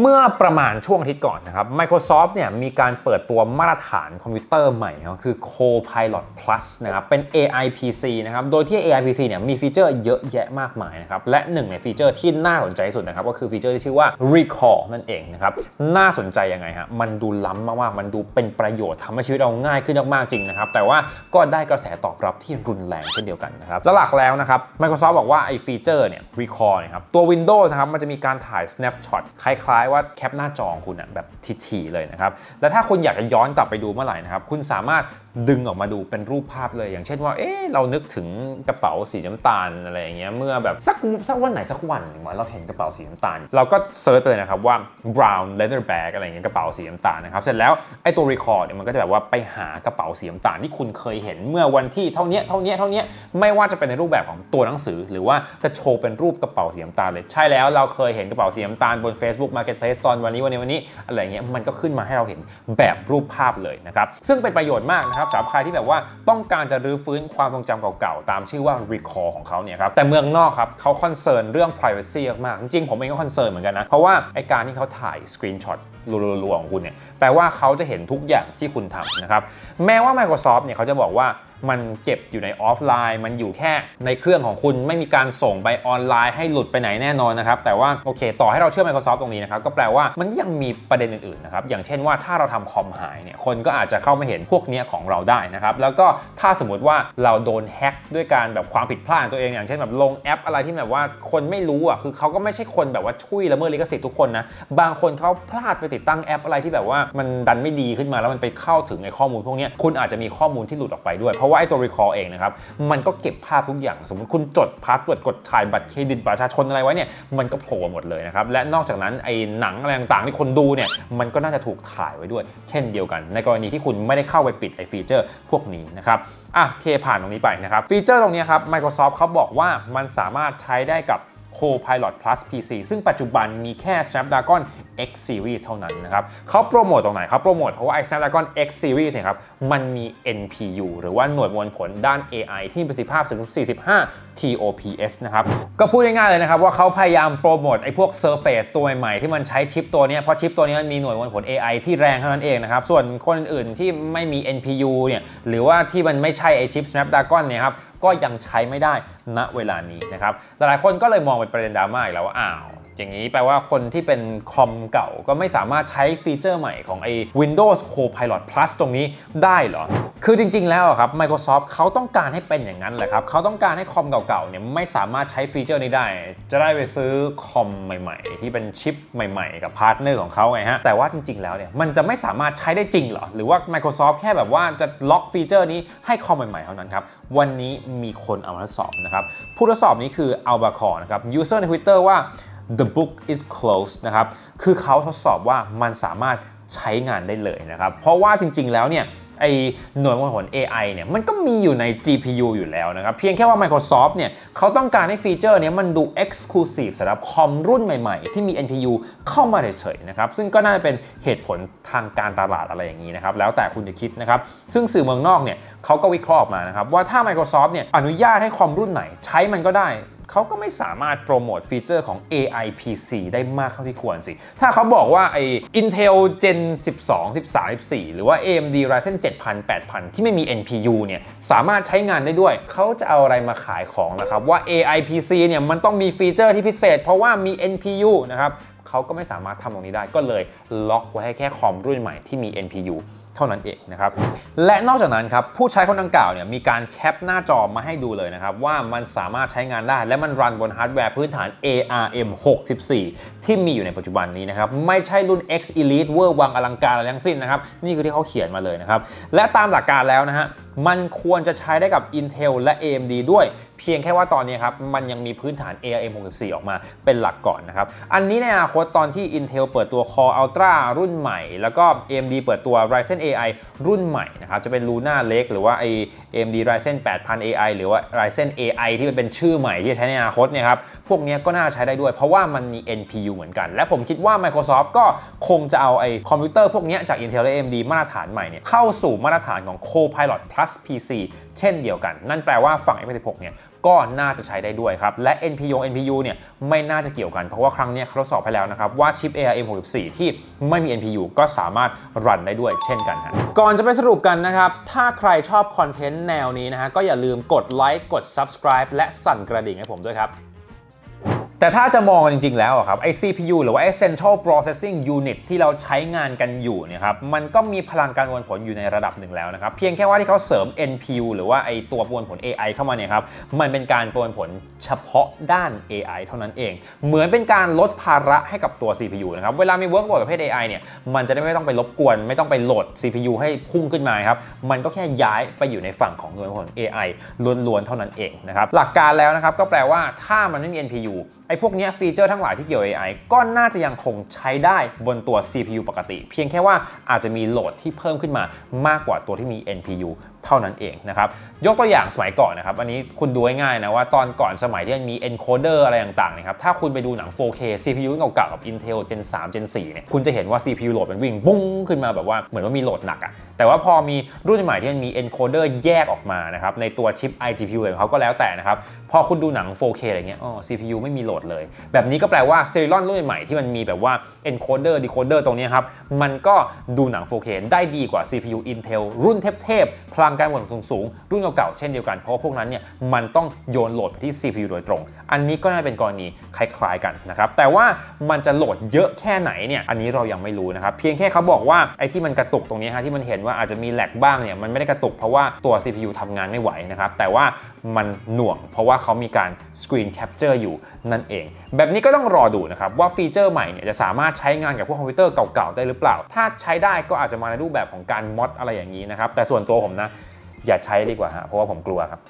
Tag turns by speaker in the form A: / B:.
A: เมื่อประมาณช่วงอาทิตย์ก่อนนะครับ Microsoft เนี่ยมีการเปิดตัวมาตรฐานคอมพิวเตอร์ใหม่นะครับคือ Copilot Plus นะครับเป็น AI PC นะครับ โดยที่ AI PC เนี่ยมีฟีเจอร์เยอะแยะมากมายนะครับ และหนึ่งในฟีเจอร์ที่น่าสนใจที่สุดนะครับ ก็คือฟีเจอร์ที่ชื่อว่า Recall นั่นเองนะครับ น่าสนใจยังไงฮะ มันดูล้ำมากๆ มันดูเป็นประโยชน์ทำให้ชีวิตเราง่ายขึ้นมากๆจริงนะครับ แต่ว่าก็ได้กระแสตอบรับที่รุนแรงเช่นเดียวกันนะครับและหลักแล้วนะครับ Microsoft บอกว่าไอ้ฟีเจอร์เนี่ย Recall นะครับตัว Windows นะครับมันจะมีการถ่าย snapshot คล้ายๆว่าแคปหน้าจอของคุณอะแบบถี่ๆเลยนะครับ และถ้าคุณอยากจะย้อนกลับไปดูเมื่อไหร่นะครับ คุณสามารถ ดึงออกมาดูเป็นรูปภาพเลย อย่างเช่นว่า เอ๊ะ เรานึกถึงกระเป๋าสีน้ำตาลอะไรอย่างเงี้ย เมื่อแบบสักสักวันไหนสักวันหนึ่งวันเราเห็นกระเป๋าสีน้ำตาล เราก็เซิร์ชไปเลยนะครับว่า brown leather bag อะไรเงี้ยกระเป๋าสีน้ำตาลนะครับ เสร็จแล้วไอ้ตัว record เนี่ยมันก็จะแบบว่าไปหากระเป๋าสีน้ำตาลที่คุณเคยเห็นเมื่อวันที่เท่านี้เท่านี้เท่านี้ไม่ว่าจะเป็นในรูปแบบของตัวหนังสือ หรือว่าจะโชว์เป็นรูปกระเป๋าสีน้ำตาลเลย ใช่แล้วเราเคยเห็นกระเป๋าสีน้ำตาลบน Facebook Marketplace ตอนวันนี้วันนี้วันนี้อะไรเงี้ยมันก็ขึ้นมาให้เราเห็นแบบรูปภาพเลยนะครับซึ่งเป็นประโยชน์มากนะครับสำหรับใครที่แบบว่าต้องการจะรื้อฟื้นความทรงจำเก่าๆ ตามชื่อว่า recall ของเขาเนี่ยครับแต่เมืองนอกครับเขาคอนเซิร์นเรื่อง privacy มากจริงๆผมเองก็คอนเซิร์นเหมือนกันนะ เพราะว่าไอการที่เขาถ่ายสกรีนช็อตรัวๆของคุณเนี่ยแปลว่าเขาจะเห็นทุกอย่างที่คุณทำนะครับแม้ว่า Microsoft เนี่ยเขาจะบอกว่า มันเก็บอยู่ในออฟไลน์ มันอยู่แค่ในเครื่องของคุณไม่มีการส่งไปออนไลน์ให้หลุดไปไหนแน่นอนนะครับ แต่ว่าโอเค ต่อให้เราเชื่อ Microsoft ตรงนี้นะครับ ก็แปลว่ามันยังมีประเด็นอื่นๆนะครับ อย่างเช่นว่าถ้าเราทำคอมหายเนี่ย คนก็อาจจะเข้ามาเห็นพวกเนี้ยของเราได้นะครับ แล้วก็ถ้าสมมติว่าเราโดนแฮ็กด้วยการแบบความผิดพลาดตัวเอง อย่างเช่นแบบลงแอปอะไรที่แบบว่าคนไม่รู้อะ คือเขาก็ไม่ใช่คนแบบว่าช่วยละเมิดลิขสิทธิ์ทุกคนนะ บางคนเขาพลาดไปติดตั้งแอปอะไรที่แบบว่ามันดันไม่ดีขึ้นมาแล้วมันไปเข้าถึงในข้อมูลพวกนี้คุณอาจจะมีข้อมูลที่หลุดออกไปด้วยเพราะว่าไอ้ตัว recall เองนะครับ มันก็เก็บภาพทุกอย่าง สมมติคุณจดพาสเวิร์ดกดถ่ายบัตรเครดิตประชาชนอะไรไว้เนี่ย มันก็โผล่หมดเลยนะครับ และนอกจากนั้นไอ้หนังอะไรต่างๆที่คนดูเนี่ย มันก็น่าจะถูกถ่ายไว้ด้วย เช่นเดียวกัน ในกรณีที่คุณไม่ได้เข้าไปปิดไอ้ฟีเจอร์พวกนี้นะครับ อะเคผ่านตรงนี้ไปนะครับ ฟีเจอร์ตรงนี้ครับ Microsoft เขาบอกว่ามันสามารถใช้ได้กับ Copilot Plus PC ซึ่งปัจจุบันมีแค่ Snapdragon X Series เท่านั้นนะครับเขาโปรโมทตรงไหนเขาโปรโมทเพราะว่าไอ้ Snapdragon X Series เนี่ยครับมันมี NPU หรือว่าหน่วยมวลผลด้าน AI ที่มีประสิทธิภาพถึง 45 TOPS นะครับ ก็พูดง่ายๆเลยนะครับว่าเขาพยายามโปรโมทไอ้พวก Surface ตัวใหม่ที่มันใช้ชิปตัวนี้เพราะชิปตัวนี้มันมีหน่วยมวลผล AI ที่แรงเท่านั้นเองนะครับ ส่วนคนอื่นที่ไม่มี NPU เนี่ยหรือว่าที่มันไม่ใช่ไอชิป Snapdragon เนี่ยครับก็ยังใช้ไม่ได้ณเวลานี้นะครับหลายๆคนก็เลยมองเป็นประเด็นดราม่าอีกแล้วว่าอ้าว อย่างนี้แปลว่าคนที่เป็นคอมเก่าก็ไม่สามารถใช้ฟีเจอร์ใหม่ของไอ้ Windows Copilot Plus ตรงนี้ได้เหรอ คือจริง ๆ แล้วครับ Microsoft เขาต้องการให้เป็นอย่างนั้นแหละครับ เขาต้องการให้คอมเก่าๆเนี่ยไม่สามารถใช้ฟีเจอร์นี้ได้ จะได้ไปซื้อคอมใหม่ ๆ ที่เป็นชิปใหม่ ๆ กับพาร์ทเนอร์ของเขาไงฮะ แต่ว่าจริง ๆ แล้วเนี่ยมันจะไม่สามารถใช้ได้จริงเหรอ หรือว่า Microsoft แค่แบบว่าจะล็อกฟีเจอร์นี้ให้คอมใหม่ๆเท่านั้นครับ วันนี้มีคนเอามาทดสอบนะครับ ผู้ทดสอบนี้คือ Albacor นะครับ user ใน Twitter ว่า the book is closed นะครับ คือเขาทดสอบว่ามันสามารถใช้งานได้เลยนะครับ เพราะว่าจริง ๆ แล้วเนี่ยไอหน่วยมวลผล AI เนี่ยมันก็มีอยู่ใน GPU อยู่แล้วนะครับ เพียงแค่ว่า Microsoft เนี่ยเขาต้องการให้ฟีเจอร์นี้มันดู Exclusive สำหรับคอมรุ่นใหม่ๆ ที่มี NPU เข้ามาเฉยๆนะครับ ซึ่งก็น่าจะเป็นเหตุผลทางการตลาดอะไรอย่างนี้นะครับ แล้วแต่คุณจะคิดนะครับ ซึ่งสื่อเมืองนอกเนี่ยเขาก็วิเคราะห์ออกมานะครับ ว่าถ้า Microsoft เนี่ยอนุญาตให้คอมรุ่นไหนใช้มันก็ได้ เขาก็ไม่สามารถโปรโมทฟีเจอร์ของ AI PC ได้มากเท่าที่ควรสิ ถ้าเขาบอกว่าไอ้ Intel Gen 12 13 14 หรือว่า AMD Ryzen 7000 8000 ที่ไม่มี NPU เนี่ย สามารถใช้งานได้ด้วย เขาจะเอาอะไรมาขายของนะครับ ว่า AI PC เนี่ยมันต้องมีฟีเจอร์ที่พิเศษ เพราะว่ามี NPU นะครับ เขาก็ไม่สามารถทำตรงนี้ได้ก็เลยล็อกไว้ให้แค่คอมรุ่นใหม่ที่มี NPU เท่านั้นเองนะครับ และนอกจากนั้นครับผู้ใช้คนดังกล่าวเนี่ยมีการแคปหน้าจอมาให้ดูเลยนะครับ ว่ามันสามารถใช้งานได้ และมันรันบนฮาร์ดแวร์พื้นฐาน ARM 64 ที่มีอยู่ในปัจจุบันนี้นะครับ ไม่ใช่รุ่น X Elite เวอร์วังอลังการอะไรทั้งสิ้นนะครับ นี่คือที่เขาเขียนมาเลยนะครับ และตามหลักการแล้วนะฮะมันควรจะใช้ได้กับ Intel และ AMD ด้วย เพียงแค่ว่าตอนนี้ครับ มันยังมีพื้นฐาน ARM 64 ออกมาเป็นหลักก่อนนะครับ อันนี้ในอนาคตตอนที่ Intel เปิดตัว Core Ultra รุ่นใหม่ แล้วก็ AMD เปิดตัว Ryzen AI รุ่นใหม่นะครับ จะเป็น Luna Lake หรือว่าไอ AMD Ryzen 8000 AI หรือว่า Ryzen AI ที่มันเป็นชื่อใหม่ที่จะใช้ในอนาคตเนี่ยครับพวกนี้ก็น่าใช้ได้ด้วย เพราะว่ามันมี NPU เหมือนกัน และผมคิดว่า Microsoft ก็คงจะเอาไอ้คอมพิวเตอร์พวกนี้จาก Intel และ AMD มาตรฐานใหม่เนี่ยเข้าสู่มาตรฐานของ Copilot Plus PC เช่นเดียวกัน นั่นแปลว่าฝั่ง X86 เนี่ยก็น่าจะใช้ได้ด้วยครับ และ NPU NPU เนี่ยไม่น่าจะเกี่ยวกัน เพราะว่าครั้งนี้เขาทดสอบไปแล้วนะครับ ว่าชิป ARM 64ที่ไม่มี NPU ก็สามารถรันได้ด้วยเช่นกันฮะก่อนจะไปสรุปกันนะครับ ถ้าใครชอบคอนเทนต์แนวนี้นะฮะก็อย่าลืมกดไลค์กด subscribe และสั่นกระดิ่งให้ผมด้วยครับ แต่ถ้าจะมองจริง ๆ แล้วอะครับไอ้ CPU หรือว่าไอ้ Central Processing Unit ที่เราใช้งานกันอยู่เนี่ยครับมันก็มีพลังการประมวลผลอยู่ในระดับหนึ่งแล้วนะครับ เพียงแค่ว่าที่เขาเสริม NPU หรือว่าไอ้ตัวประมวลผล AI เข้ามาเนี่ยครับมันเป็นการประมวลผลเฉพาะด้าน AI เท่านั้นเอง เหมือนเป็นการลดภาระให้กับตัว CPU นะครับเวลามี workload ประเภท AI เนี่ยมันจะได้ไม่ต้องไปรบกวน ไม่ต้องไปโหลด CPU ให้พุ่งขึ้นมาครับมันก็แค่ย้ายไปอยู่ในฝั่งของประมวลผล AI ล้วนๆเท่านั้นเองนะครับหลักการแล้วนะครับก็แปลว่าถ้ามันไม่มี NPU ไอพวกนี้ฟีเจอร์ทั้งหลายที่เกี่ยว AI ก็น่าจะยังคงใช้ได้บนตัว CPU ปกติ เพียงแค่ว่าอาจจะมีโหลดที่เพิ่มขึ้นมามากกว่าตัวที่มี NPU เท่านั้นเองนะครับ ยกตัวอย่างสมัยก่อนนะครับ อันนี้คุณดูง่ายๆนะว่าตอนก่อนสมัยที่มันมี encoder อะไรต่างๆนะครับ ถ้าคุณไปดูหนัง 4K CPU เก่าๆกับ Intel Gen 3 Gen 4 เนี่ย คุณจะเห็นว่า CPU โหลดมันวิ่งบุ้งขึ้นมาแบบว่าเหมือนว่ามีโหลดหนักอะแต่ว่าพอมีรุ่นใหม่ที่มันมี encoder แยกออกมานะครับ ในตัวชิป iGPU ของเขาก็แล้วแต่นะครับ พอคุณดูหนัง 4K อะไรเงี้ย อ๋อ CPU ไม่มีโหลดเลย แบบนี้ก็แปลว่า Celeron รุ่นใหม่ที่มันมีแบบว่า encoder decoder ตรงนี้ครับ มันก็ดูหนัง 4K ได้ดีกว่า CPU Intel รุ่นเทพๆพลังการประมวลผลสูงรุ่นเก่าๆเช่นเดียวกัน เพราะว่าพวกนั้นเนี่ยมันต้องโยนโหลดไปที่ CPU โดยตรง อันนี้ก็น่าเป็นกรณีคล้ายๆกันนะครับ แต่ว่ามันจะโหลดเยอะแค่ไหนเนี่ย อันนี้เรายังไม่รู้นะครับ เพียงแค่เขาบอกว่าไอ้ที่มันกระตุกตรงนี้ฮะที่มันเห็นว่าอาจจะมีแหลกบ้างเนี่ย มันไม่ได้กระตุกเพราะว่าตัว CPU ทำงานไม่ไหวนะครับ แต่ว่ามันหน่วง เพราะว่าเขามีการ Screen Capture อยู่นั่นเอง แบบนี้ก็ต้องรอดูนะครับว่าฟีเจอร์ใหม่เนี่ยจะสามารถใช้งานกับพวกคอมพิวเตอร์เก่าๆได้หรือเปล่า ถ้าใช้ได้ก็อาจจะมาในรูปแบบของการมอดอะไรอย่างนี้นะครับ แต่ส่วนตัวผมนะ อย่าใช้ดีกว่าฮะเพราะว่าผมกลัวครับ